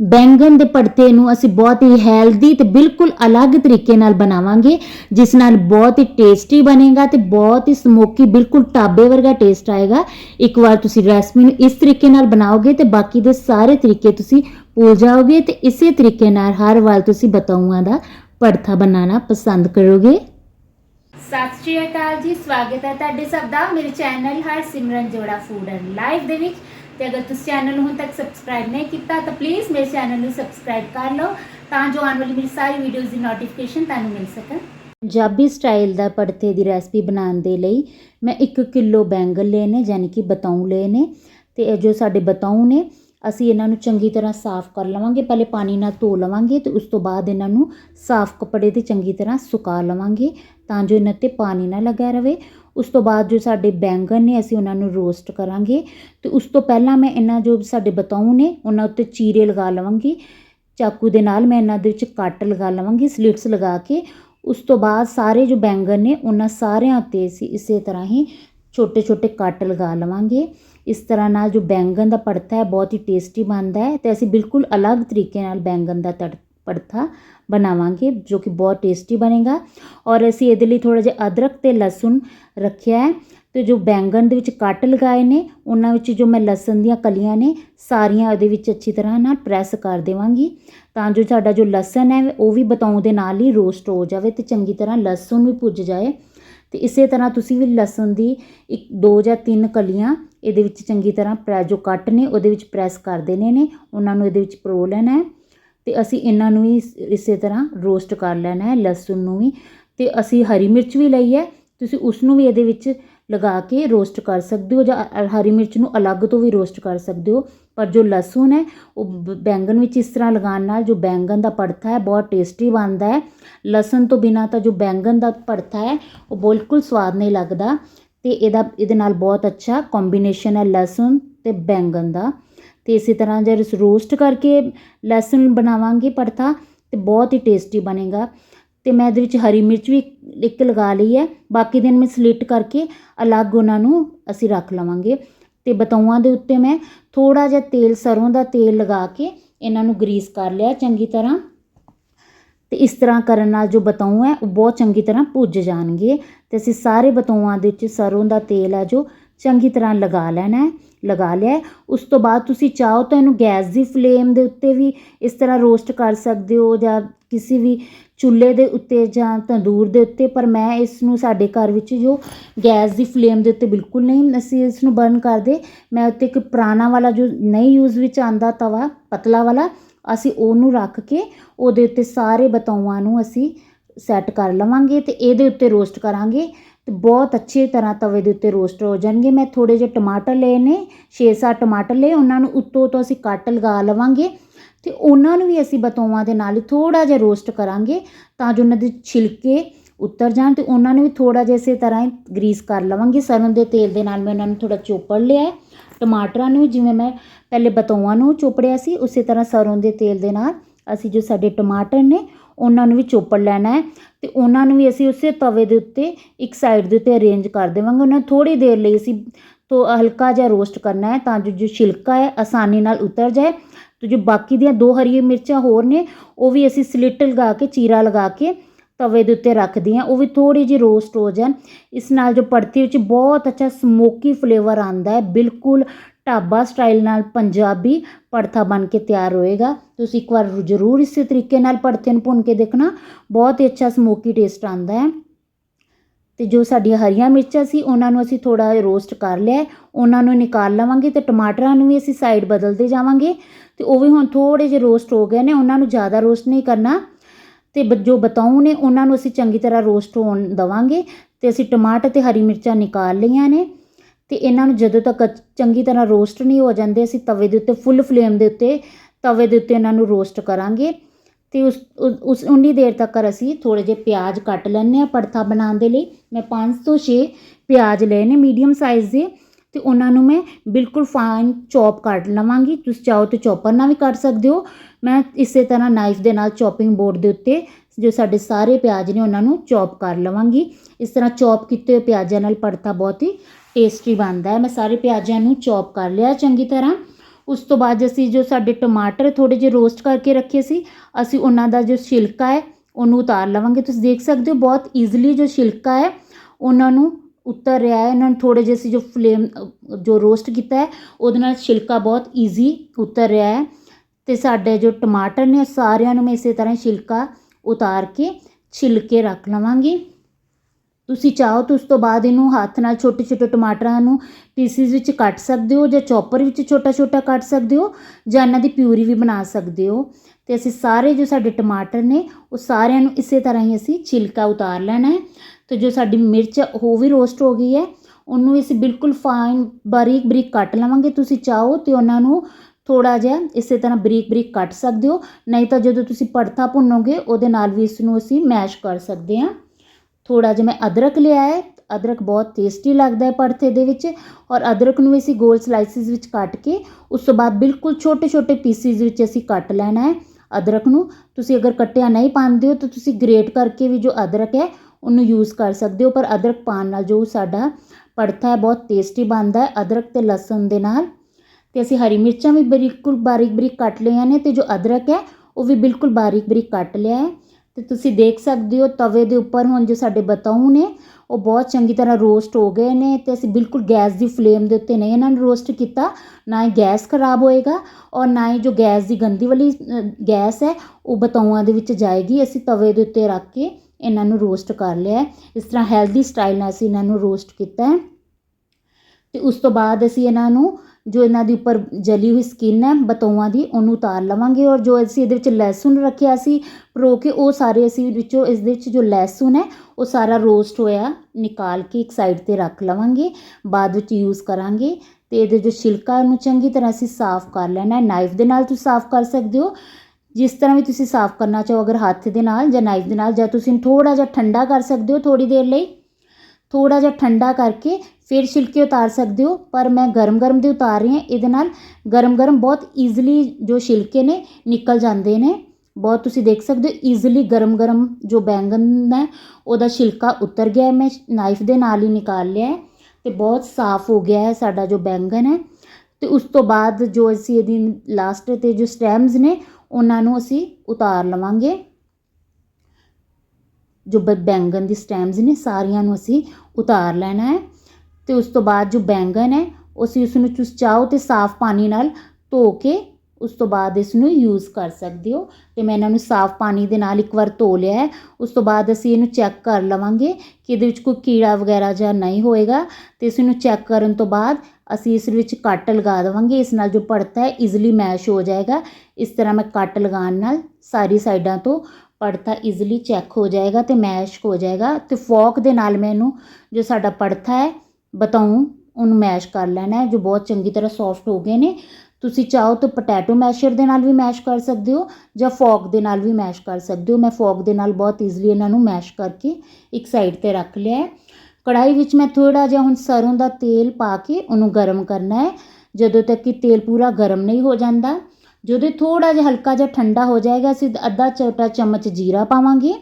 ਬੈਂਗਨ ਦੇ ਪੜਤੇ ਨੂੰ ਅਸੀਂ ਬਹੁਤ ਹੀ ਹੈਲਦੀ ਤੇ ਬਿਲਕੁਲ ਅਲੱਗ ਤਰੀਕੇ ਨਾਲ ਬਣਾਵਾਂਗੇ, ਜਿਸ ਨਾਲ ਬਹੁਤ ਹੀ ਟੇਸਟੀ ਬਣੇਗਾ ਤੇ ਬਹੁਤ ਹੀ ਸਮੋਕੀ ਬਿਲਕੁਲ ਟਾਬੇ ਵਰਗਾ ਟੇਸਟ ਆਏਗਾ। ਇੱਕ ਵਾਰ ਤੁਸੀਂ ਰੈਸਪੀ ਨੂੰ ਇਸ ਤਰੀਕੇ ਨਾਲ ਬਣਾਓਗੇ ਤੇ ਬਾਕੀ ਦੇ ਸਾਰੇ ਤਰੀਕੇ ਤੁਸੀਂ ਭੁੱਲ ਜਾਓਗੇ ਤੇ ਇਸੇ ਤਰੀਕੇ ਨਾਲ ਹਰ ਵਾਰ ਤੁਸੀਂ ਬਤਾਊਆਂ ਦਾ ਪੜਥਾ ਬਣਾਉਣਾ ਪਸੰਦ ਕਰੋਗੇ। ਸਤਿ ਸ਼੍ਰੀ ਅਕਾਲ ਜੀ, ਸਵਾਗਤ ਹੈ ਤੁਹਾਡੇ ਸਭ ਦਾ ਮੇਰੇ ਚੈਨਲ ਹਰ ਸਿਮਰਨ ਜੋੜਾ ਫੂਡ ਐਂਡ ਲਾਈਫ ਦੇ ਵਿੱਚ। ਤੇ ਅਗਰ ਤੁਸੀਂ ਚੈਨਲ ਨੂੰ ਹੁਣ ਤੱਕ ਸਬਸਕ੍ਰਾਈਬ ਨਹੀਂ ਕੀਤਾ, ਤਾਂ ਪਲੀਜ਼ ਮੇਰੇ ਚੈਨਲ ਨੂੰ ਸਬਸਕ੍ਰਾਈਬ ਕਰ ਲਓ, ਤਾਂ ਜੋ ਆਉਣ ਵਾਲੀ ਮੇਰੀ ਸਾਰੀ ਵੀਡੀਓਜ਼ ਦੀ ਨੋਟੀਫਿਕੇਸ਼ਨ ਤੁਹਾਨੂੰ ਮਿਲ ਸਕਣ। ਪੰਜਾਬੀ ਸਟਾਈਲ ਦਾ ਪੜਤੇ ਦੀ ਰੈਸਪੀ ਬਣਾਉਣ ਦੇ ਲਈ ਮੈਂ 1 ਕਿਲੋ ਬੈਂਗਲ ਲਏ ਨੇ ਯਾਨੀ ਕਿ ਬਤਾਉ ਲਏ ਨੇ, ਤੇ ਇਹ ਜੋ ਸਾਡੇ ਬਤਾਉ ਨੇ ਅਸੀਂ ਇਹਨਾਂ ਨੂੰ ਚੰਗੀ ਤਰ੍ਹਾਂ ਸਾਫ਼ ਕਰ ਲਵਾਂਗੇ, ਪਹਿਲੇ ਪਾਣੀ ਨਾਲ ਧੋ ਲਵਾਂਗੇ ਅਤੇ ਉਸ ਤੋਂ ਬਾਅਦ ਇਹਨਾਂ ਨੂੰ ਸਾਫ਼ ਕੱਪੜੇ ਤੇ ਚੰਗੀ ਤਰ੍ਹਾਂ ਸੁਕਾ ਲਵਾਂਗੇ ਤਾਂ ਜੋ ਇਹਨਾਂ ਤੇ ਪਾਣੀ ਨਾ ਲੱਗਾ ਰਹੇ ਉਸ ਤੋਂ ਬਾਅਦ ਜੋ ਸਾਡੇ ਬੈਂਗਣ ਨੇ, ਅਸੀਂ ਉਹਨਾਂ ਨੂੰ ਰੋਸਟ ਕਰਾਂਗੇ ਅਤੇ ਉਸ ਤੋਂ ਪਹਿਲਾਂ ਮੈਂ ਇਹਨਾਂ ਜੋ ਸਾਡੇ ਬਤਾਊ ਨੇ, ਉਹਨਾਂ ਉੱਤੇ ਚੀਰੇ ਲਗਾ ਲਵਾਂਗੀ। ਚਾਕੂ ਦੇ ਨਾਲ ਮੈਂ ਇਹਨਾਂ ਦੇ ਵਿੱਚ ਕੱਟ ਲਗਾ ਲਵਾਂਗੀ, ਸਲਿਟਸ ਲਗਾ ਕੇ। ਉਸ ਤੋਂ ਬਾਅਦ ਸਾਰੇ ਜੋ ਬੈਂਗਣ ਨੇ, ਉਹਨਾਂ ਸਾਰਿਆਂ ਉੱਤੇ ਅਸੀਂ ਇਸੇ ਤਰ੍ਹਾਂ ਹੀ ਛੋਟੇ ਛੋਟੇ ਕੱਟ ਲਗਾ ਲਵਾਂਗੇ। ਇਸ ਤਰ੍ਹਾਂ ਨਾਲ ਜੋ ਬੈਂਗਣ ਦਾ ਪੜਥਾ ਹੈ, ਬਹੁਤ ਹੀ ਟੇਸਟੀ ਬਣਦਾ ਹੈ ਤੇ ਅਸੀਂ ਬਿਲਕੁਲ ਅਲੱਗ ਤਰੀਕੇ ਨਾਲ ਬੈਂਗਣ ਦਾ ਤੜ ਪੜਥਾ ਬਣਾਵਾਂਗੇ, ਜੋ ਕਿ ਬਹੁਤ ਟੇਸਟੀ ਬਣੇਗਾ। ਔਰ ਅਸੀਂ ਇਹਦੇ ਲਈ ਥੋੜਾ ਜਿਹਾ ਅਦਰਕ ਤੇ ਲਸਣ ਰੱਖਿਆ ਹੈ ਤੇ ਜੋ ਬੈਂਗਣ ਦੇ ਵਿੱਚ ਕੱਟ ਲਗਾਏ ਨੇ, ਉਹਨਾਂ ਵਿੱਚ ਜੋ ਮੈਂ ਲਸਣ ਦੀਆਂ ਕਲੀਆਂ ਨੇ, ਸਾਰੀਆਂ ਉਹਦੇ ਵਿੱਚ ਅੱਛੀ ਤਰ੍ਹਾਂ ਨਾਲ ਪ੍ਰੈਸ ਕਰ ਦੇਵਾਂਗੀ ਤਾਂ ਜੋ ਸਾਡਾ ਜੋ ਲਸਣ ਹੈ, ਉਹ ਵੀ ਬਤਾਉ ਦੇ ਨਾਲ ਹੀ ਰੋਸਟ ਹੋ ਜਾਵੇ ਤੇ ਚੰਗੀ ਤਰ੍ਹਾਂ ਲਸਣ ਵੀ ਭੁੱਜ ਜਾਏ। ਤੇ ਇਸੇ ਤਰ੍ਹਾਂ ਤੁਸੀਂ ਵੀ ਲਸਣ ਦੀ ਇੱਕ ਦੋ ਜਾਂ ਤਿੰਨ ਕਲੀਆਂ ਇਹਦੇ ਵਿੱਚ ਚੰਗੀ ਤਰ੍ਹਾਂ ਪ੍ਰੈ ਜੋ ਕੱਟ ਨੇ ਉਹਦੇ ਵਿੱਚ ਪ੍ਰੈਸ ਕਰ ਦੇਣੇ ਨੇ, ਉਹਨਾਂ ਨੂੰ ਇਹਦੇ ਵਿੱਚ ਪਰੋ ਲੈਣਾ ਹੈ ਤੇ ਅਸੀਂ ਇਹਨਾਂ ਨੂੰ ਵੀ ਇਸੇ ਤਰ੍ਹਾਂ ਰੋਸਟ ਕਰ ਲੈਣਾ ਹੈ, ਲਸਣ ਨੂੰ ਵੀ ਤੇ ਅਸੀਂ ਹਰੀ ਮਿਰਚ ਵੀ ਲਈ ਹੈ, ਤੁਸੀਂ ਉਸ ਨੂੰ ਵੀ ਇਹਦੇ ਵਿੱਚ ਲਗਾ ਕੇ ਰੋਸਟ ਕਰ ਸਕਦੇ ਹੋ ਜਾਂ ਹਰੀ ਮਿਰਚ ਨੂੰ ਅਲੱਗ ਤੋਂ ਵੀ ਰੋਸਟ ਕਰ ਸਕਦੇ ਹੋ ਪਰ ਜੋ ਲਸਣ ਹੈ, ਉਹ ਬ- ਬੈਂਗਣ ਵਿੱਚ ਇਸ ਤਰ੍ਹਾਂ ਲਗਾਉਣ ਨਾਲ ਜੋ ਬੈਂਗਣ ਦਾ ਪੜਥਾ ਹੈ, ਬਹੁਤ ਟੇਸਟੀ ਬਣਦਾ ਹੈ। ਲਸਣ ਤੋਂ ਬਿਨਾ ਤਾਂ ਜੋ ਬੈਂਗਣ ਦਾ ਪੜਥਾ ਹੈ, ਉਹ ਬਿਲਕੁਲ ਸਵਾਦ ਨਹੀਂ ਲੱਗਦਾ ਅਤੇ ਇਹਦਾ, ਇਹਦੇ ਨਾਲ ਬਹੁਤ ਅੱਛਾ ਕੋਂਬੀਨੇਸ਼ਨ ਹੈ ਲਸਣ ਅਤੇ ਬੈਂਗਣ ਦਾ। ਅਤੇ ਇਸੇ ਤਰ੍ਹਾਂ ਜੇ ਰੋਸਟ ਕਰਕੇ ਲਸਣ ਬਣਾਵਾਂਗੇ ਪੜਥਾ ਅਤੇ ਬਹੁਤ ਹੀ ਟੇਸਟੀ ਬਣੇਗਾ। ਅਤੇ ਮੈਂ ਇਹਦੇ ਵਿੱਚ ਹਰੀ ਮਿਰਚ ਵੀ ਇੱਕ ਲਗਾ ਲਈ ਹੈ। ਬਾਕੀ ਦਿਨ ਮੈਂ ਸਲਿਟ ਕਰਕੇ ਅਲੱਗ ਉਹਨਾਂ ਨੂੰ ਅਸੀਂ ਰੱਖ ਲਵਾਂਗੇ। ਅਤੇ ਬਤਾਊਆਂ ਦੇ ਉੱਤੇ ਮੈਂ ਥੋੜ੍ਹਾ ਜਿਹਾ ਤੇਲ ਸਰ੍ਹੋਂ ਦਾ ਤੇਲ ਲਗਾ ਕੇ ਇਹਨਾਂ ਨੂੰ ਗਰੀਸ ਕਰ ਲਿਆ ਚੰਗੀ ਤਰ੍ਹਾਂ। ਅਤੇ ਇਸ ਤਰ੍ਹਾਂ ਕਰਨ ਨਾਲ ਜੋ ਬਤਾਊ ਹੈ, ਉਹ ਬਹੁਤ ਚੰਗੀ ਤਰ੍ਹਾਂ ਭੁੱਜ ਜਾਣਗੇ। ਅਤੇ ਅਸੀਂ ਸਾਰੇ ਬਤਾਊਆਂ ਦੇ ਵਿੱਚ ਸਰ੍ਹੋਂ ਦਾ ਤੇਲ ਹੈ ਜੋ ਚੰਗੀ ਤਰ੍ਹਾਂ ਲਗਾ ਲੈਣਾ ਲਗਾ ਲਿਆ ਉਸ ਤੋਂ ਬਾਅਦ ਤੁਸੀਂ ਚਾਹੋ ਤਾਂ ਇਹਨੂੰ ਗੈਸ ਦੀ ਫਲੇਮ ਦੇ ਉੱਤੇ ਵੀ ਇਸ ਤਰ੍ਹਾਂ ਰੋਸਟ ਕਰ ਸਕਦੇ ਹੋ ਜਾਂ ਕਿਸੇ ਵੀ ਚੁੱਲ੍ਹੇ ਦੇ ਉੱਤੇ ਜਾਂ ਤੰਦੂਰ ਦੇ ਉੱਤੇ, ਪਰ ਮੈਂ ਇਸ ਨੂੰ ਸਾਡੇ ਘਰ ਵਿੱਚ ਜੋ ਗੈਸ ਦੀ ਫਲੇਮ ਦੇ ਉੱਤੇ ਬਿਲਕੁਲ ਨਹੀਂ, ਅਸੀਂ ਇਸ ਨੂੰ ਬਰਨ ਕਰਦੇ। ਮੈਂ ਉੱਤੇ ਇੱਕ ਪੁਰਾਣਾ ਵਾਲਾ ਜੋ ਨਹੀਂ ਯੂਜ਼ ਵਿੱਚ ਆਉਂਦਾ ਤਵਾ, ਪਤਲਾ ਵਾਲਾ, ਅਸੀਂ ਉਹਨੂੰ ਰੱਖ ਕੇ ਉਹਦੇ ਉੱਤੇ ਸਾਰੇ ਬਤਾਊਆਂ ਨੂੰ ਅਸੀਂ ਸੈੱਟ ਕਰ ਲਵਾਂਗੇ ਅਤੇ ਇਹਦੇ ਉੱਤੇ ਰੋਸਟ ਕਰਾਂਗੇ ਅਤੇ ਬਹੁਤ ਅੱਛੇ ਤਰ੍ਹਾਂ ਤਵੇ ਦੇ ਉੱਤੇ ਰੋਸਟ ਹੋ ਜਾਣਗੇ। ਮੈਂ ਥੋੜ੍ਹੇ ਜਿਹੇ ਟਮਾਟਰ ਲਏ ਨੇ 6-7 ਟਮਾਟਰ ਲਏ, ਉਹਨਾਂ ਨੂੰ ਉੱਤੋਂ ਤੋਂ ਅਸੀਂ ਕੱਟ ਲਗਾ ਲਵਾਂਗੇ। ਤੇ ਉਹਨਾਂ ਨੂੰ ਵੀ ਅਸੀਂ ਬਤਾਊਆਂ ਦੇ ਨਾਲ ਹੀ ਥੋੜਾ ਜਿਹਾ ਰੋਸਟ ਕਰਾਂਗੇ ਤਾਂ ਜੋ ਉਹਨਾਂ ਦੇ ਛਿਲਕੇ ਉਤਰ ਜਾਣ ਤੇ ਉਹਨਾਂ ਨੂੰ ਵੀ ਥੋੜਾ ਜਿਹਾ ਇਸੇ ਤਰ੍ਹਾਂ ਹੀ ਗਰੀਸ ਕਰ ਲਵਾਂਗੇ। ਸਰੋਂ ਦੇ ਤੇਲ ਦੇ ਨਾਲ ਮੈਂ ਉਹਨਾਂ ਨੂੰ ਥੋੜਾ ਚੋਪੜ ਲਿਆ ਟਮਾਟਰਾਂ ਨੂੰ ਵੀ ਜਿਵੇਂ ਮੈਂ ਪਹਿਲੇ ਬਤਾਊਆਂ ਨੂੰ ਚੋਪੜਿਆ ਸੀ, ਉਸੇ ਤਰ੍ਹਾਂ ਸਰੋਂ ਦੇ ਤੇਲ ਦੇ ਨਾਲ ਅਸੀਂ ਜੋ ਸਾਡੇ ਟਮਾਟਰ ਨੇ, ਉਹਨਾਂ ਨੂੰ ਵੀ ਚੋਪੜ ਲੈਣਾ ਹੈ ਤੇ ਉਹਨਾਂ ਨੂੰ ਵੀ ਅਸੀਂ ਉਸੇ ਤਵੇ ਦੇ ਉੱਤੇ ਇੱਕ ਸਾਈਡ ਦੇ ਉੱਤੇ ਅਰੇਂਜ ਕਰ ਦੇਵਾਂਗੇ। ਉਹਨਾਂ ਨੂੰ ਥੋੜੀ ਦੇਰ ਲਈ ਅਸੀਂ ਤੋ ਹਲਕਾ ਜਿਹਾ ਰੋਸਟ ਕਰਨਾ ਹੈ ਤਾਂ ਜੋ ਜੋ ਛਿਲਕਾ ਹੈ, ਆਸਾਨੀ ਨਾਲ ਉਤਰ ਜਾਏ ਤੇ ਜੋ ਬਾਕੀ ਦੀਆਂ ਦੋ ਹਰੀਆਂ ਮਿਰਚਾਂ ਹੋਰ ਨੇ, ਉਹ ਵੀ ਅਸੀਂ ਸਲਿੱਟ ਲਗਾ ਕੇ, ਚੀਰਾ ਲਗਾ ਕੇ ਤਵੇ ਦੇ ਉੱਤੇ ਰੱਖਦੀ ਹਾਂ। ਉਹ ਵੀ ਥੋੜ੍ਹੀ ਜਿਹੀ ਰੋਸਟ ਹੋ ਜਾਣ। ਇਸ ਨਾਲ ਜੋ ਪੜਤੀ ਵਿੱਚ ਬਹੁਤ ਅੱਛਾ ਸਮੋਕੀ ਫਲੇਵਰ ਆਉਂਦਾ ਹੈ। ਬਿਲਕੁਲ ਢਾਬਾ ਸਟਾਈਲ ਨਾਲ ਪੰਜਾਬੀ ਪੜਥਾ ਬਣ ਕੇ ਤਿਆਰ ਹੋਏਗਾ। ਤੁਸੀਂ ਇੱਕ ਵਾਰ ਜ਼ਰੂਰ ਇਸੇ ਤਰੀਕੇ ਨਾਲ ਪੜਥੇ ਨੂੰ ਭੁੰਨ ਕੇ ਦੇਖਣਾ। ਬਹੁਤ ਹੀ ਅੱਛਾ ਸਮੋਕੀ ਟੇਸਟ ਆਉਂਦਾ ਹੈ। ਤੇ ਜੋ ਸਾਡੀਆਂ ਹਰੀਆਂ ਮਿਰਚਾਂ ਸੀ, ਉਹਨਾਂ ਨੂੰ ਅਸੀਂ ਥੋੜਾ ਰੋਸਟ ਕਰ ਲਿਆ। ਉਹਨਾਂ ਨੂੰ ਨਿਕਾਲ ਲਵਾਂਗੇ ਤੇ ਟਮਾਟਰਾਂ ਨੂੰ ਵੀ ਅਸੀਂ ਸਾਈਡ ਬਦਲਦੇ ਜਾਵਾਂਗੇ। ਤੇ ਉਹ ਵੀ ਹੁਣ ਥੋੜੇ ਜਿਹੇ ਰੋਸਟ ਹੋ ਗਏ ਨੇ, ਉਹਨਾਂ ਨੂੰ ਜ਼ਿਆਦਾ ਰੋਸਟ ਨਹੀਂ ਕਰਨਾ। ਤੇ ਬ- ਜੋ ਬਤਾਊ ਨੇ, ਉਹਨਾਂ ਨੂੰ ਅਸੀਂ ਚੰਗੀ ਤਰ੍ਹਾਂ ਰੋਸਟ ਹੋਣ ਦਵਾਂਗੇ। ਤੇ ਅਸੀਂ ਟਮਾਟਰ ਤੇ ਹਰੀ ਮਿਰਚਾਂ ਨਿਕਾਲ ਲਈਆਂ ਨੇ। ਤੇ ਇਹਨਾਂ ਨੂੰ ਜਦੋਂ ਤੱਕ ਚੰਗੀ ਤਰ੍ਹਾਂ ਰੋਸਟ ਨਹੀਂ ਹੋ ਜਾਂਦੇ, ਅਸੀਂ ਤਵੇ ਦੇ ਉੱਤੇ ਫੁੱਲ ਫਲੇਮ ਦੇ ਉੱਤੇ ਤਵੇ ਦੇ ਉੱਤੇ ਇਹਨਾਂ ਨੂੰ ਰੋਸਟ ਕਰਾਂਗੇ। ਅਤੇ ਉਸ, ਉਸ- ਉਸ, ਉਨੀ ਦੇਰ ਤੱਕ ਅਸੀਂ ਥੋੜ੍ਹੇ ਜਿਹੇ ਪਿਆਜ਼ ਕੱਟ ਲੈਂਦੇ ਹਾਂ ਪੜਥਾ ਬਣਾਉਣ ਦੇ ਲਈ। ਮੈਂ ਪੰਜ ਤੋਂ ਛੇ ਪਿਆਜ਼ ਲਏ ਨੇ ਮੀਡੀਅਮ ਸਾਈਜ਼ ਦੇ ਅਤੇ ਉਹਨਾਂ ਨੂੰ ਮੈਂ ਬਿਲਕੁਲ ਫਾਈਨ ਚੌਪ ਕਰ ਲਵਾਂਗੀ। ਤੁਸੀਂ ਚਾਹੋ ਤਾਂ ਚੋਪਰ ਨਾਲ ਵੀ ਕਰ ਸਕਦੇ ਹੋ। ਮੈਂ ਇਸੇ ਤਰ੍ਹਾਂ ਨਾਈਫ ਦੇ ਨਾਲ ਚੌਪਿੰਗ ਬੋਰਡ ਦੇ ਉੱਤੇ ਜੋ ਸਾਡੇ ਸਾਰੇ ਪਿਆਜ਼ ਨੇ ਉਹਨਾਂ ਨੂੰ ਚੌਪ ਕਰ ਲਵਾਂਗੀ। ਇਸ ਤਰ੍ਹਾਂ ਚੌਪ ਕੀਤੇ ਹੋਏ ਪਿਆਜ਼ਾਂ ਨਾਲ ਪੜਥਾ ਬਹੁਤ ਹੀ ਟੇਸਟੀ ਬਣਦਾ ਹੈ। ਮੈਂ ਸਾਰੇ ਪਿਆਜ਼ਾਂ ਨੂੰ ਚੌਪ ਕਰ ਲਿਆ ਚੰਗੀ ਤਰ੍ਹਾਂ। ਉਸ ਤੋਂ ਬਾਅਦ ਅਸੀਂ ਜੋ ਸਾਡੇ ਟਮਾਟਰ ਥੋੜ੍ਹੇ ਜਿਹੇ ਰੋਸਟ ਕਰਕੇ ਰੱਖੇ ਸੀ, ਅਸੀਂ ਉਹਨਾਂ ਦਾ ਜੋ ਛਿਲਕਾ ਹੈ, ਉਹਨੂੰ ਉਤਾਰ ਲਵਾਂਗੇ। ਤੁਸੀਂ ਦੇਖ ਸਕਦੇ ਹੋ ਬਹੁਤ ਈਜ਼ੀਲੀ ਜੋ ਛਿਲਕਾ ਹੈ, ਉਹਨਾਂ ਨੂੰ ਉਤਰ ਰਿਹਾ ਹੈ। ਇਹਨਾਂ ਨੂੰ ਥੋੜ੍ਹੇ ਜਿਹੇ ਅਸੀਂ ਜੋ ਫਲੇਮ ਜੋ ਰੋਸਟ ਕੀਤਾ ਹੈ, ਉਹਦੇ ਨਾਲ ਛਿਲਕਾ ਬਹੁਤ ਈਜ਼ੀ ਉਤਰ ਰਿਹਾ ਹੈ। ਅਤੇ ਸਾਡੇ ਜੋ ਟਮਾਟਰ ਨੇ, ਸਾਰਿਆਂ ਨੂੰ ਮੈਂ ਇਸੇ ਤਰ੍ਹਾਂ ਛਿਲਕਾ ਉਤਾਰ ਕੇ ਛਿਲ ਕੇ ਰੱਖ ਲਵਾਂਗੀ। ਤੁਸੀਂ ਚਾਹੋ ਤਾਂ ਉਸ ਤੋਂ ਬਾਅਦ ਇਹਨੂੰ ਹੱਥ ਨਾਲ ਛੋਟੇ ਛੋਟੇ ਟਮਾਟਰਾਂ ਨੂੰ ਪੀਸਿਸ ਵਿੱਚ ਕੱਟ ਸਕਦੇ ਹੋ ਜਾਂ ਚੌਪਰ ਵਿੱਚ ਛੋਟਾ ਛੋਟਾ ਕੱਟ ਸਕਦੇ ਹੋ ਜਾਂ ਇਹਨਾਂ ਦੀ ਪਿਊਰੀ ਵੀ ਬਣਾ ਸਕਦੇ ਹੋ। ਤੇ ਅਸੀਂ ਸਾਰੇ ਜੋ ਸਾਡੇ ਟਮਾਟਰ ਨੇ, ਉਹ ਸਾਰਿਆਂ ਨੂੰ ਇਸੇ ਤਰ੍ਹਾਂ ਹੀ ਅਸੀਂ ਛਿਲਕਾ ਉਤਾਰ ਲੈਣਾ ਹੈ। ਤੇ ਜੋ ਸਾਡੀ ਮਿਰਚ ਉਹ ਵੀ ਰੋਸਟ ਹੋ ਗਈ ਹੈ। ਉਹਨੂੰ ਅਸੀਂ ਬਿਲਕੁਲ ਫਾਈਨ ਬਾਰੀਕ ਬਰੀਕ ਕੱਟ ਲਵਾਂਗੇ। ਤੁਸੀਂ ਚਾਹੋ ਤੇ ਉਹਨਾਂ ਨੂੰ ਥੋੜਾ ਜਿਹਾ ਇਸੇ ਤਰ੍ਹਾਂ ਬਰੀਕ ਬਰੀਕ ਕੱਟ ਸਕਦੇ ਹੋ। ਨਹੀਂ ਤਾਂ ਜਦੋਂ ਤੁਸੀਂ ਪੜਥਾ ਭੁੰਨੋਗੇ, ਉਹਦੇ ਨਾਲ ਵੀ ਇਸ ਨੂੰ ਅਸੀਂ ਮੈਸ਼ ਕਰ ਸਕਦੇ ਹਾਂ। ਥੋੜ੍ਹਾ ਜਿਹਾ ਮੈਂ ਅਦਰਕ ਲਿਆ ਹੈ, ਅਦਰਕ ਬਹੁਤ ਟੇਸਟੀ ਲੱਗਦਾ ਹੈ ਪੜਥੇ ਦੇ ਵਿੱਚ ਔਰ ਅਦਰਕ ਨੂੰ ਅਸੀਂ ਗੋਲ ਸਲਾਈਸਿਸ ਵਿੱਚ ਕੱਟ ਕੇ ਉਸ ਤੋਂ ਬਾਅਦ ਬਿਲਕੁਲ ਛੋਟੇ ਛੋਟੇ ਪੀਸਿਸ ਵਿੱਚ ਅਸੀਂ ਕੱਟ ਲੈਣਾ ਹੈ ਅਦਰਕ ਨੂੰ। ਤੁਸੀਂ ਅਗਰ ਕੱਟਿਆ ਨਹੀਂ ਪਾਉਂਦੇ ਹੋ ਤਾਂ ਤੁਸੀਂ ਗ੍ਰੇਟ ਕਰਕੇ ਵੀ ਜੋ ਅਦਰਕ ਹੈ ਉਹਨੂੰ ਯੂਜ਼ ਕਰ ਸਕਦੇ ਹੋ, ਪਰ ਅਦਰਕ ਪਾਉਣ ਨਾਲ ਜੋ ਸਾਡਾ ਪੜਥਾ ਹੈ ਬਹੁਤ ਟੇਸਟੀ ਬਣਦਾ ਹੈ ਅਦਰਕ ਤੇ ਲਸਣ ਦੇ ਨਾਲ। ਤੇ ਅਸੀਂ ਹਰੀ ਮਿਰਚਾਂ ਵੀ ਬਿਲਕੁਲ ਬਾਰੀਕ ਬਰੀਕ ਕੱਟ ਲਈਆਂ ਨੇ ਤੇ ਜੋ ਅਦਰਕ ਹੈ ਉਹ ਵੀ ਬਿਲਕੁਲ ਬਾਰੀਕ ਬਰੀਕ ਕੱਟ ਲਿਆ ਹੈ। ਤੇ ਤੁਸੀਂ ਦੇਖ ਸਕਦੇ ਹੋ ਤਵੇ ਦੇ ਉੱਪਰ ਹੁਣ ਜੋ ਸਾਡੇ ਬਤਾਊ ਨੇ, ਉਹ ਬਹੁਤ ਚੰਗੀ ਤਰ੍ਹਾਂ ਰੋਸਟ ਹੋ ਗਏ ਨੇ ਤੇ ਅਸੀਂ ਬਿਲਕੁਲ ਗੈਸ ਦੀ ਫਲੇਮ ਦੇ ਉੱਤੇ ਨਹੀਂ ਇਹਨਾਂ ਨੂੰ ਰੋਸਟ ਕੀਤਾ, ਨਾ ਹੀ ਗੈਸ ਖਰਾਬ ਹੋਏਗਾ ਔਰ ਨਾ ਹੀ ਜੋ ਗੈਸ ਦੀ ਗੰਦੀ ਵਾਲੀ ਗੈਸ ਹੈ, ਉਹ ਬਤਾਊਆਂ ਦੇ ਵਿੱਚ ਜਾਏਗੀ। ਅਸੀਂ ਤਵੇ ਦੇ ਉੱਤੇ ਰੱਖ ਕੇ ਇਹਨਾਂ ਨੂੰ ਰੋਸਟ ਕਰ ਲਿਆ ਇਸ ਤਰ੍ਹਾਂ ਹੈਲਦੀ ਸਟਾਈਲ ਨਾਲ ਅਸੀਂ ਇਹਨਾਂ ਨੂੰ ਰੋਸਟ ਕੀਤਾ ਹੈ। ਤੇ ਉਸ ਤੋਂ ਬਾਅਦ ਅਸੀਂ ਇਹਨਾਂ ਨੂੰ ਜੋ ਇਹਨਾਂ ਦੇ ਉੱਪਰ ਜਲੀ ਹੋਈ ਸਕਿਨ ਹੈ, ਬਤੌਆਂ ਦੀ, ਉਹਨੂੰ ਉਤਾਰ ਲਵਾਂਗੇ ਔਰ ਜੋ ਅਸੀਂ ਇਹਦੇ ਵਿੱਚ ਲਹਿਸੁਨ ਰੱਖਿਆ ਸੀ ਪਰੋ ਕੇ ਉਹ ਸਾਰੇ ਅਸੀਂ ਵਿੱਚੋਂ ਇਸ ਦੇ ਵਿੱਚ ਜੋ ਲਹਿਸੁਨ ਹੈ, ਉਹ ਸਾਰਾ ਰੋਸਟ ਹੋਇਆ, ਨਿਕਾਲ ਕੇ ਇੱਕ ਸਾਈਡ ਤੇ ਰੱਖ ਲਵਾਂਗੇ, ਬਾਅਦ ਵਿੱਚ ਯੂਜ਼ ਕਰਾਂਗੇ ਤੇ ਇਹਦੇ ਜੋ ਛਿਲਕਾ ਨੂੰ ਚੰਗੀ ਤਰ੍ਹਾਂ ਅਸੀਂ ਸਾਫ਼ ਕਰ ਲੈਣਾ ਨਾਈਫ ਦੇ ਨਾਲ ਤੁਸੀਂ ਸਾਫ਼ ਕਰ ਸਕਦੇ ਹੋ, ਜਿਸ ਤਰ੍ਹਾਂ ਵੀ ਤੁਸੀਂ ਸਾਫ਼ ਕਰਨਾ ਚਾਹੋ ਅਗਰ ਹੱਥ ਦੇ ਨਾਲ ਜਾਂ ਨਾਈਫ ਦੇ ਨਾਲ ਜਾਂ ਤੁਸੀਂ ਥੋੜਾ ਜਿਹਾ ਠੰਡਾ ਕਰ ਸਕਦੇ ਹੋ ਥੋੜੀ ਦੇਰ ਲਈ ਥੋੜਾ ਜਿਹਾ ਠੰਡਾ ਕਰਕੇ ਫਿਰ ਛਿਲਕੇ ਉਤਾਰ ਸਕਦੇ ਹੋ, ਪਰ ਮੈਂ ਗਰਮ ਗਰਮ ਦੇ ਉਤਾਰ ਰਹੀ ਹਾਂ, ਇਹਦੇ ਨਾਲ ਗਰਮ ਗਰਮ ਬਹੁਤ ਈਜ਼ਲੀ ਜੋ ਛਿਲਕੇ ਨੇ ਨਿਕਲ ਜਾਂਦੇ ਨੇ ਬਹੁਤ ਤੁਸੀਂ ਦੇਖ ਸਕਦੇ ਹੋ ਈਜ਼ੀਲੀ ਗਰਮ ਗਰਮ ਜੋ ਬੈਂਗਨ ਹੈ, ਉਹਦਾ ਛਿਲਕਾ ਉਤਰ ਗਿਆ ਹੈ। ਮੈਂ ਨਾਈਫ ਦੇ ਨਾਲ ਹੀ ਨਿਕਾਲ ਲਿਆ ਹੈ ਤੇ ਬਹੁਤ ਸਾਫ਼ ਹੋ ਗਿਆ ਹੈ ਸਾਡਾ ਜੋ ਬੈਂਗਨ ਹੈ ਤੇ ਉਸ ਤੋਂ ਬਾਅਦ ਜੋ ਅਸੀਂ ਇਹਦੀ ਲਾਸਟ ਤੇ ਜੋ ਸਟੈਮਸ ਨੇ, ਉਹਨਾਂ ਨੂੰ ਅਸੀਂ ਉਤਾਰ ਲਵਾਂਗੇ ਜੋ ਬੈਂਗਣ ਦੀ ਸਟੈਮਸ ਨੇ ਸਾਰੀਆਂ ਨੂੰ ਅਸੀਂ ਉਤਾਰ ਲੈਣਾ ਹੈ। ਤੇ ਉਸ ਤੋਂ ਬਾਅਦ ਜੋ ਬੈਂਗਣ ਹੈ ਅਸੀਂ ਉਸ ਨੂੰ ਤੁਸੀਂ ਚਾਹੋ ਤੇ ਸਾਫ਼ ਪਾਣੀ ਨਾਲ ਧੋ ਕੇ ਉਸ ਤੋਂ ਬਾਅਦ ਇਸ ਨੂੰ ਯੂਜ਼ ਕਰ ਸਕਦੇ ਹੋ। ਤੇ ਮੈਂ ਇਹਨਾਂ ਨੂੰ ਸਾਫ਼ ਪਾਣੀ ਦੇ ਨਾਲ ਇੱਕ ਵਾਰ ਧੋ ਲਿਆ ਹੈ। ਉਸ ਤੋਂ ਬਾਅਦ ਅਸੀਂ ਇਹਨੂੰ ਚੈੱਕ ਕਰ ਲਵਾਂਗੇ ਕਿ ਇਹਦੇ ਵਿੱਚ ਕੋਈ ਕੀੜਾ ਵਗੈਰਾ ਜਾਂ ਨਹੀਂ ਹੋਏਗਾ। ਤੇ ਇਸ ਨੂੰ ਚੈੱਕ ਕਰਨ ਤੋਂ ਬਾਅਦ ਅਸੀਂ ਇਸ ਵਿੱਚ ਕੱਟ ਲਗਾ ਦੇਵਾਂਗੇ। ਇਸ ਨਾਲ ਜੋ ਪੜਤਾ ਹੈ ਈਜ਼ਲੀ ਮੈਸ਼ ਹੋ ਜਾਏਗਾ। ਇਸ ਤਰ੍ਹਾਂ ਮੈਂ ਕੱਟ ਲਗਾਉਣ ਨਾਲ ਸਾਰੀ ਸਾਈਡਾਂ ਤੋਂ ਪੜਤਾ ਈਜ਼ੀਲੀ ਚੈੱਕ ਹੋ ਜਾਏਗਾ ਅਤੇ ਮੈਸ਼ ਹੋ ਜਾਏਗਾ ਅਤੇ ਫੋਕ ਦੇ ਨਾਲ ਮੈਂ ਇਹਨੂੰ ਜੋ ਸਾਡਾ ਪੜਥਾ ਹੈ, ਬਤਾਊਂ, ਉਹਨੂੰ ਮੈਸ਼ ਕਰ ਲੈਣਾ ਹੈ, ਜੋ ਬਹੁਤ ਚੰਗੀ ਤਰ੍ਹਾਂ ਸੌਫਟ ਹੋ ਗਏ ਨੇ। ਤੁਸੀਂ ਚਾਹੋ ਤਾਂ ਪੋਟੈਟੋ ਮੈਸ਼ਰ ਦੇ ਨਾਲ ਵੀ ਮੈਸ਼ ਕਰ ਸਕਦੇ ਹੋ ਜਾਂ ਫੋਕ ਦੇ ਨਾਲ ਵੀ ਮੈਸ਼ ਕਰ ਸਕਦੇ ਹੋ। ਮੈਂ ਫੋਕ ਦੇ ਨਾਲ ਬਹੁਤ ਈਜ਼ੀਲੀ ਇਹਨਾਂ ਨੂੰ ਮੈਸ਼ ਕਰਕੇ ਇੱਕ ਸਾਈਡ ਤੇ ਰੱਖ ਲਿਆ ਹੈ। ਕੜਾਈ ਵਿੱਚ ਮੈਂ ਥੋੜਾ ਜਿਹਾ ਹੁਣ ਸਰੋਂ ਦਾ ਤੇਲ ਪਾ ਕੇ ਉਹਨੂੰ ਗਰਮ ਕਰਨਾ ਹੈ, ਜਦੋਂ ਤੱਕ ਕਿ ਤੇਲ ਪੂਰਾ ਗਰਮ ਨਹੀਂ ਹੋ ਜਾਂਦਾ। ਜਦੋਂ ਥੋੜਾ ਜਿਹਾ ਹਲਕਾ ਜਿਹਾ ਠੰਡਾ ਹੋ ਜਾਏਗਾ, ਅਸੀਂ ਅੱਧਾ ਛੋਟਾ ਚਮਚ ਜੀਰਾ ਪਾਵਾਂਗੇ।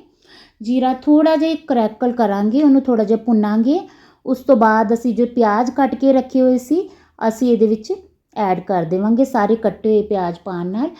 ਜੀਰਾ ਥੋੜਾ ਜਿਹਾ ਕਰੈਕਲ ਕਰਾਂਗੇ, ਉਹਨੂੰ ਥੋੜਾ ਜਿਹਾ ਭੁੰਨਾਂਗੇ। ਉਸ ਤੋਂ ਬਾਅਦ ਅਸੀਂ ਜੋ ਪਿਆਜ਼ ਕੱਟ ਕੇ ਰੱਖੇ ਹੋਏ ਸੀ, ਅਸੀਂ ਇਹਦੇ ਵਿੱਚ ਐਡ ਕਰ ਦੇਵਾਂਗੇ ਸਾਰੇ ਕੱਟੇ ਹੋਏ ਪਿਆਜ਼ ਪਾਉਣ ਨਾਲ।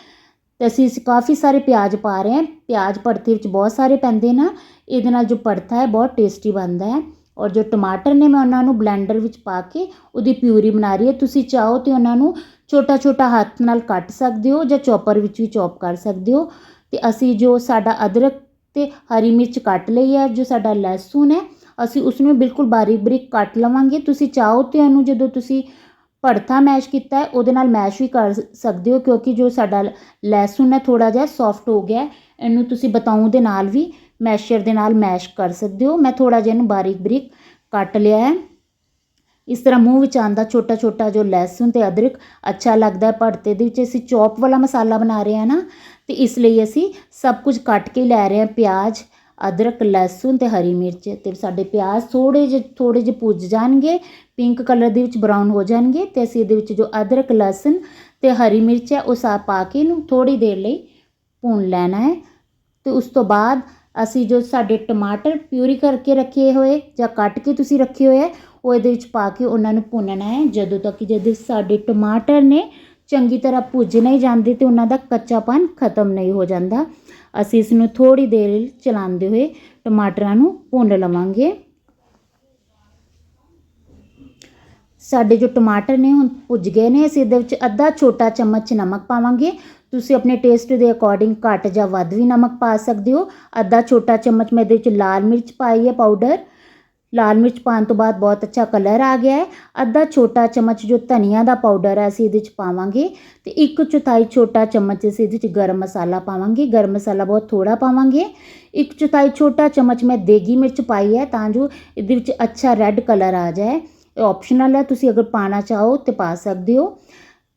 ਤੇ ਅਸੀਂ ਕਾਫੀ ਸਾਰੇ ਪਿਆਜ਼ ਪਾ ਰਹੇ ਹਾਂ। ਪਿਆਜ਼ ਭੜਥੇ ਵਿੱਚ ਬਹੁਤ ਸਾਰੇ ਪੈਂਦੇ ਨਾ। ਇਹਦੇ ਨਾਲ ਜੋ ਭੜਥਾ ਹੈ, ਬਹੁਤ ਟੇਸਟੀ ਬਣਦਾ ਹੈ। ਔਰ ਜੋ ਟਮਾਟਰ ਨੇ ਮੈਂ ਉਹਨਾਂ ਨੂੰ ਬਲੈਂਡਰ ਵਿੱਚ ਪਾ ਕੇ ਉਹਦੀ ਪਿਊਰੀ ਬਣਾ ਰਹੀ ਹੈ। ਤੁਸੀਂ ਚਾਹੋ ਤੇ ਉਹਨਾਂ ਨੂੰ ਛੋਟਾ ਛੋਟਾ ਹੱਥ ਨਾਲ ਕੱਟ ਸਕਦੇ ਹੋ ਜਾਂ ਚੌਪਰ ਵਿੱਚ ਵੀ ਚੌਪ ਕਰ ਸਕਦੇ ਹੋ। ਅਤੇ ਅਸੀਂ ਜੋ ਸਾਡਾ ਅਦਰਕ ਅਤੇ ਹਰੀ ਮਿਰਚ ਕੱਟ ਲਈ ਹੈ, ਜੋ ਸਾਡਾ ਲਹਿਸੁਨ ਹੈ, ਅਸੀਂ ਉਸਨੂੰ ਬਿਲਕੁਲ ਬਾਰੀਕ ਬਰੀਕ ਕੱਟ ਲਵਾਂਗੇ। ਤੁਸੀਂ ਚਾਹੋ ਤੇ ਇਹਨੂੰ ਜਦੋਂ ਤੁਸੀਂ ਭੜਥਾ ਮੈਸ਼ ਕੀਤਾ ਹੈ, ਉਹਦੇ ਨਾਲ ਮੈਸ਼ ਵੀ ਕਰ ਸਕਦੇ ਹੋ, ਕਿਉਂਕਿ ਜੋ ਸਾਡਾ ਲ- ਲਹਿਸੁਨ ਹੈ ਥੋੜਾ ਜਿਹਾ ਸੌਫਟ ਹੋ ਗਿਆ ਇਹਨੂੰ ਤੁਸੀਂ ਬਤਾਉ ਦੇ ਨਾਲ ਵੀ ਮੈਸ਼ਰ ਦੇ ਨਾਲ ਮੈਸ਼ ਕਰ ਸਕਦੇ ਹੋ। ਮੈਂ ਥੋੜਾ ਜਿਹਾ ਇਹਨੂੰ ਬਾਰੀਕ ਬਰੀਕ ਕੱਟ ਲਿਆ ਹੈ। ਇਸ ਤਰ੍ਹਾਂ ਮੂੰਹ ਵਿੱਚ ਆਉਂਦਾ ਛੋਟਾ ਛੋਟਾ ਜੋ ਲਹਿਸੁਨ ਅਤੇ ਅਦਰਕ, ਅੱਛਾ ਲੱਗਦਾ ਭੜਤੇ ਦੇ ਵਿੱਚ। ਅਸੀਂ ਚੌਪ ਵਾਲਾ ਮਸਾਲਾ ਬਣਾ ਰਹੇ ਹਾਂ ਨਾ ਅਤੇ ਇਸ ਲਈ ਅਸੀਂ ਸਭ ਕੁਝ ਕੱਟ ਕੇ ਲੈ ਰਹੇ ਹਾਂ ਪਿਆਜ਼, ਅਦਰਕ, ਲਹਿਸੁਨ ਅਤੇ ਹਰੀ ਮਿਰਚ। ਅਤੇ ਸਾਡੇ ਪਿਆਜ਼ ਥੋੜ੍ਹੇ ਜਿਹੇ ਥੋੜ੍ਹੇ ਜਿਹੇ ਭੁੱਜ ਜਾਣਗੇ, ਪਿੰਕ ਕਲਰ ਦੇ ਵਿੱਚ ਬਰਾਊਨ ਹੋ ਜਾਣਗੇ ਅਤੇ ਅਸੀਂ ਇਹਦੇ ਵਿੱਚ ਜੋ ਅਦਰਕ, ਲਹਿਸੁਨ ਅਤੇ ਹਰੀ ਮਿਰਚ ਹੈ, ਉਹ ਸਾ ਪਾ ਕੇ ਇਹਨੂੰ ਥੋੜ੍ਹੀ ਦੇਰ ਲਈ ਭੁੰਨ ਲੈਣਾ ਹੈ। ਅਤੇ ਉਸ ਤੋਂ ਬਾਅਦ ਅਸੀਂ ਜੋ ਸਾਡੇ ਟਮਾਟਰ ਪਿਊਰੀ ਕਰਕੇ ਰੱਖੇ ਹੋਏ ਜਾਂ ਕੱਟ ਕੇ ਤੁਸੀਂ ਰੱਖੇ ਹੋਏ ਹੈ ਉਹ ਇਹਦੇ ਵਿੱਚ ਪਾ ਕੇ ਉਹਨਾਂ ਨੂੰ ਭੁੰਨਣਾ ਹੈ। ਜਦੋਂ ਤੱਕ ਕਿ ਜਦ ਸਾਡੇ ਟਮਾਟਰ ਨੇ ਚੰਗੀ ਤਰ੍ਹਾਂ ਭੁੱਜ ਨਹੀਂ ਜਾਂਦੇ ਤੇ ਉਹਨਾਂ ਦਾ ਕੱਚਾਪਨ ਖਤਮ ਨਹੀਂ ਹੋ ਜਾਂਦਾ, ਅਸੀਂ ਇਸ ਨੂੰ ਥੋੜੀ ਦੇਰ ਚਲਾਉਂਦੇ ਹੋਏ ਟਮਾਟਰਾਂ ਨੂੰ ਭੁੰਨ ਲਵਾਂਗੇ। ਸਾਡੇ ਜੋ ਟਮਾਟਰ ਨੇ ਹੁਣ ਭੁੱਜ ਗਏ ਨੇ, ਅਸੀਂ ਇਹਦੇ ਵਿੱਚ ਅੱਧਾ ਛੋਟਾ ਚਮਚ ਨਮਕ ਪਾਵਾਂਗੇ। ਤੁਸੀਂ ਆਪਣੇ ਟੇਸਟ ਦੇ ਅਕੋਰਡਿੰਗ ਘੱਟ ਜਾਂ ਵੱਧ ਵੀ ਨਮਕ ਪਾ ਸਕਦੇ ਹੋ। ਅੱਧਾ ਛੋਟਾ ਚਮਚ ਮੈਂ ਇਹਦੇ ਵਿੱਚ ਲਾਲ ਮਿਰਚ ਪਾਈ ਹੈ ਪਾਊਡਰ। ਲਾਲ ਮਿਰਚ ਪਾਉਣ ਤੋਂ ਬਾਅਦ ਬਹੁਤ ਅੱਛਾ ਕਲਰ ਆ ਗਿਆ ਹੈ। ਅੱਧਾ ਛੋਟਾ ਚਮਚ ਜੋ ਧਨੀਆ ਦਾ ਪਾਊਡਰ ਹੈ, ਅਸੀਂ ਇਹਦੇ ਵਿੱਚ ਪਾਵਾਂਗੇ। ਤੇ ਇੱਕ ਚੌਥਾਈ ਛੋਟਾ ਚਮਚ ਅਸੀਂ ਇਹਦੇ ਵਿੱਚ ਗਰਮ ਮਸਾਲਾ ਪਾਵਾਂਗੇ। ਗਰਮ ਮਸਾਲਾ ਬਹੁਤ ਥੋੜਾ ਪਾਵਾਂਗੇ। ਇੱਕ ਚੌਥਾਈ ਛੋਟਾ ਚਮਚ ਮੈਂ ਦੇਗੀ ਮਿਰਚ ਪਾਈ ਹੈ ਤਾਂ ਜੋ ਇਹਦੇ ਵਿੱਚ ਅੱਛਾ ਰੈੱਡ ਕਲਰ ਆ ਜਾਏ। ਇਹ ਆਪਸ਼ਨਲ ਹੈ, ਤੁਸੀਂ ਅਗਰ ਪਾਣਾ ਚਾਹੋ ਤੇ ਪਾ ਸਕਦੇ ਹੋ।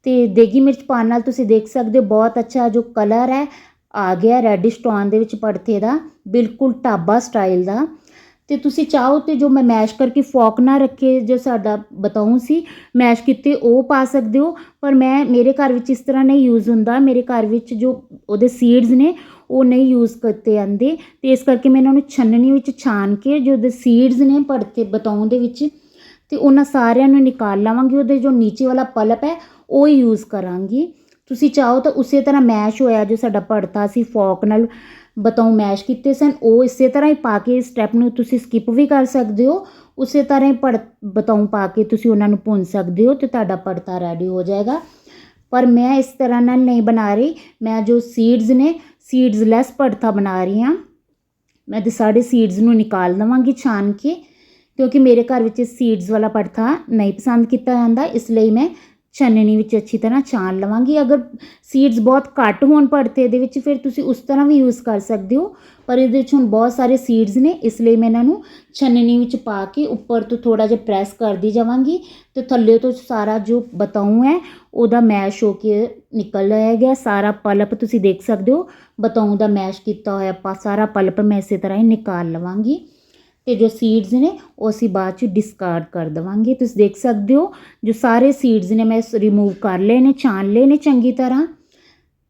ਤੇ ਦੇਗੀ ਮਿਰਚ ਪਾਉਣ ਨਾਲ ਤੁਸੀਂ ਦੇਖ ਸਕਦੇ ਹੋ, ਬਹੁਤ ਅੱਛਾ ਜੋ ਕਲਰ ਹੈ, ਆ ਗਿਆ ਰੈਡਿਸ਼ ਟੋਨ ਦੇ ਵਿੱਚ ਪੜਥੇ ਦਾ। ਬਿਲਕੁਲ ਢਾਬਾ ਸਟਾਈਲ ਦਾ। ਤੇ ਤੁਸੀਂ ਚਾਹੋ ਤੇ ਜੋ ਮੈਂ ਮੈਸ਼ ਕਰਕੇ ਫੋਕ ਨਾ ਰੱਖੇ, ਜੋ ਸਾਡਾ ਬਤਾਉਂ ਸੀ, ਮੈਸ਼ ਕੀਤੇ ਉਹ ਪਾ ਸਕਦੇ ਹੋ। ਪਰ ਮੈਂ, ਮੇਰੇ ਘਰ ਵਿੱਚ ਇਸ ਤਰ੍ਹਾਂ ਨਹੀਂ ਯੂਜ਼ ਹੁੰਦਾ। ਮੇਰੇ ਘਰ ਵਿੱਚ ਜੋ ਉਹਦੇ ਸੀਡਸ ਨੇ, ਉਹ ਨਹੀਂ ਯੂਜ਼ ਕਰਤੇ ਜਾਂਦੇ। ਤੇ ਇਸ ਕਰਕੇ ਮੈਂ ਇਹਨਾਂ ਨੂੰ ਛੰਨਣੀ ਵਿੱਚ ਛਾਣ ਕੇ ਜੋ ਉਹਦੇ ਸੀਡਸ ਨੇ ਪੜਤੇ ਬਤਾਉਂ ਦੇ ਵਿੱਚ, ਤੇ ਉਹਨਾਂ ਸਾਰਿਆਂ ਨੂੰ ਨਿਕਾਲ ਲਵਾਂਗੀ। ਉਹਦੇ ਜੋ ਨੀਚੇ ਵਾਲਾ ਪਲਪ ਹੈ, ਉਹ ਯੂਜ਼ ਕਰਾਂਗੀ। ਤੁਸੀਂ ਚਾਹੋ ਤਾਂ ਉਸੇ ਤਰ੍ਹਾਂ ਮੈਸ਼ ਹੋਇਆ ਜੋ ਸਾਡਾ ਭੜਤਾ ਸੀ ਫੋਕ ਨਾਲ। ਬਤਾਉ ਮੈਸ਼ ਕੀਤੇ ਸਨ। ਉਹ ਇਸੇ ਤਰ੍ਹਾਂ ਹੀ ਪਾ ਕੇ ਸਟੈਪ ਨੂੰ ਤੁਸੀਂ ਸਕਿਪ ਵੀ ਕਰ ਸਕਦੇ ਹੋ। ਉਸੇ ਤਰ੍ਹਾਂ ਹੀ ਪੜ ਬਤਾਉ ਪਾ ਕੇ ਤੁਸੀਂ ਉਹਨਾਂ ਨੂੰ ਭੁੰਨ ਸਕਦੇ ਹੋ ਤੇ ਤੁਹਾਡਾ ਭੜਤਾ ਰੈਡੀ ਹੋ ਜਾਏਗਾ। ਪਰ ਮੈਂ ਇਸ ਤਰ੍ਹਾਂ ਨਾਲ ਨਹੀਂ ਬਣਾ ਰਹੀ। ਮੈਂ ਜੋ ਸੀਡਸ ਨੇ ਸੀਡਸ ਲੈਸ ਭੜਤਾ ਬਣਾ ਰਹੀ ਹਾਂ। ਮੈਂ ਤੇ ਸਾਰੇ ਸੀਡਸ ਨੂੰ ਨਿਕਾਲ ਲਵਾਂਗੀ ਛਾਨ ਕੇ, ਕਿਉਂਕਿ ਮੇਰੇ ਘਰ ਵਿੱਚ ਸੀਡਸ ਵਾਲਾ ਪੜਥਾ ਨਹੀਂ ਪਸੰਦ ਕੀਤਾ ਜਾਂਦਾ। ਇਸ ਲਈ ਮੈਂ ਛੰਨਣੀ ਵਿੱਚ ਅੱਛੀ ਤਰ੍ਹਾਂ ਛਾਣ ਲਵਾਂਗੀ। ਅਗਰ ਸੀਡਸ ਬਹੁਤ ਘੱਟ ਹੋਣ ਪੜਤੇ ਇਹਦੇ ਵਿੱਚ, ਫਿਰ ਤੁਸੀਂ ਉਸ ਤਰ੍ਹਾਂ ਵੀ ਯੂਜ਼ ਕਰ ਸਕਦੇ ਹੋ। ਪਰ ਇਹਦੇ ਵਿੱਚ ਹੁਣ ਬਹੁਤ ਸਾਰੇ ਸੀਡਸ ਨੇ, ਇਸ ਲਈ ਮੈਂ ਇਹਨਾਂ ਨੂੰ ਛੰਨਣੀ ਵਿੱਚ ਪਾ ਕੇ ਉੱਪਰ ਤੋਂ ਥੋੜਾ ਜਿਹਾ ਪ੍ਰੈਸ ਕਰਦੀ ਜਾਵਾਂਗੀ ਤੇ ਥੱਲੇ ਤੋਂ ਸਾਰਾ ਜੋ ਬਤਾਉ ਹੈ, ਉਹਦਾ ਮੈਸ਼ ਹੋ ਕੇ ਨਿਕਲ ਆਇਆ ਸਾਰਾ ਪਲਪ ਤੁਸੀਂ ਦੇਖ ਸਕਦੇ ਹੋ ਬਤਾਉ ਦਾ ਮੈਸ਼ ਕੀਤਾ ਹੋਇਆ ਪਾ, ਸਾਰਾ ਪਲਪ ਮੈਂ ਇਸੇ ਤਰ੍ਹਾਂ ਹੀ ਨਿਕਾਲ ਲਵਾਂਗੀ। ਤੇ ਜੋ ਸੀਡਸ ਨੇ, ਉਹ ਅਸੀਂ ਬਾਅਦ ਚ ਡਿਸਕਾਰਡ ਕਰ ਦਵਾਂਗੇ। ਤੁਸੀਂ ਦੇਖ ਸਕਦੇ ਹੋ, ਜੋ ਸਾਰੇ ਸੀਡਸ ਨੇ, ਮੈਂ ਰਿਮੂਵ ਕਰ ਲਏ ਨੇ, ਛਾਣ ਲਏ ਨੇ ਚੰਗੀ ਤਰ੍ਹਾਂ।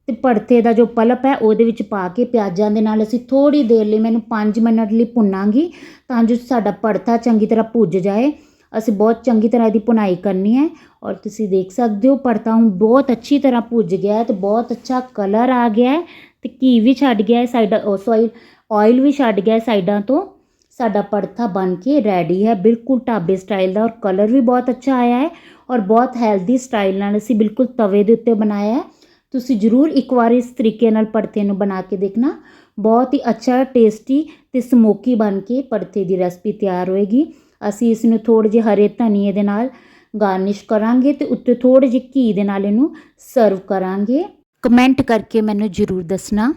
ਤੇ ਭੜਥੇ ਦਾ ਜੋ ਪਲਪ ਹੈ, ਉਹਦੇ ਵਿੱਚ ਪਾ ਕੇ ਪਿਆਜ਼ਾਂ ਦੇ ਨਾਲ ਅਸੀਂ ਥੋੜੀ ਦੇਰ ਲਈ ਮੈਨੂੰ 5 ਮਿੰਟ ਲਈ ਭੁੰਨਾਂਗੀ, ਤਾਂ ਜੋ ਸਾਡਾ ਭੜਥਾ ਚੰਗੀ ਤਰ੍ਹਾਂ ਭੁੱਜ ਜਾਏ। ਅਸੀਂ ਬਹੁਤ ਚੰਗੀ ਤਰ੍ਹਾਂ ਇਹਦੀ ਭੁਨਾਈ ਕਰਨੀ ਹੈ। ਔਰ ਤੁਸੀਂ ਦੇਖ ਸਕਦੇ ਹੋ, ਭੜਥਾ ਹੁਣ ਬਹੁਤ ਅੱਛੀ ਤਰ੍ਹਾਂ ਭੁੱਜ ਗਿਆ ਹੈ ਤੇ ਬਹੁਤ ਅੱਛਾ ਕਲਰ ਆ ਗਿਆ ਹੈ। ਤੇ ਘੀ ਵੀ ਛੱਡ ਗਿਆ ਹੈ ਸਾਈਡ, ਉਹ ਆਇਲ ਵੀ ਛੱਡ ਗਿਆ ਸਾਈਡਾਂ ਤੋਂ। ਸਾਡਾ ਪੜਥਾ ਬਣ ਕੇ ਰੈਡੀ ਹੈ। ਬਿਲਕੁਲ ਢਾਬੇ ਸਟਾਈਲ ਦਾ ਔਰ ਕਲਰ ਵੀ ਬਹੁਤ ਅੱਛਾ ਆਇਆ ਹੈ ਔਰ ਬਹੁਤ ਹੈਲਦੀ ਸਟਾਈਲ ਨਾਲ ਅਸੀਂ ਬਿਲਕੁਲ ਤਵੇ ਦੇ ਉੱਤੇ ਬਣਾਇਆ ਹੈ। ਤੁਸੀਂ ਜ਼ਰੂਰ ਇੱਕ ਵਾਰ ਇਸ ਤਰੀਕੇ ਨਾਲ ਪੜਥੇ ਨੂੰ ਬਣਾ ਕੇ ਦੇਖਣਾ। ਬਹੁਤ ਹੀ ਅੱਛਾ ਟੇਸਟੀ ਤੇ ਸਮੋਕੀ ਬਣ ਕੇ ਪੜਥੇ ਦੀ ਰੈਸਪੀ ਤਿਆਰ ਹੋਏਗੀ। ਅਸੀਂ ਇਸ ਨੂੰ ਥੋੜੇ ਜਿਹੇ ਹਰੇ ਧਨੀਏ ਦੇ ਨਾਲ ਗਾਰਨਿਸ਼ ਕਰਾਂਗੇ ਤੇ ਉੱਤੇ ਥੋੜੇ ਜਿਹੇ ਘੀ ਦੇ ਨਾਲ ਇਹਨੂੰ ਸਰਵ ਕਰਾਂਗੇ। ਕਮੈਂਟ ਕਰਕੇ ਮੈਨੂੰ ਜ਼ਰੂਰ ਦੱਸਣਾ।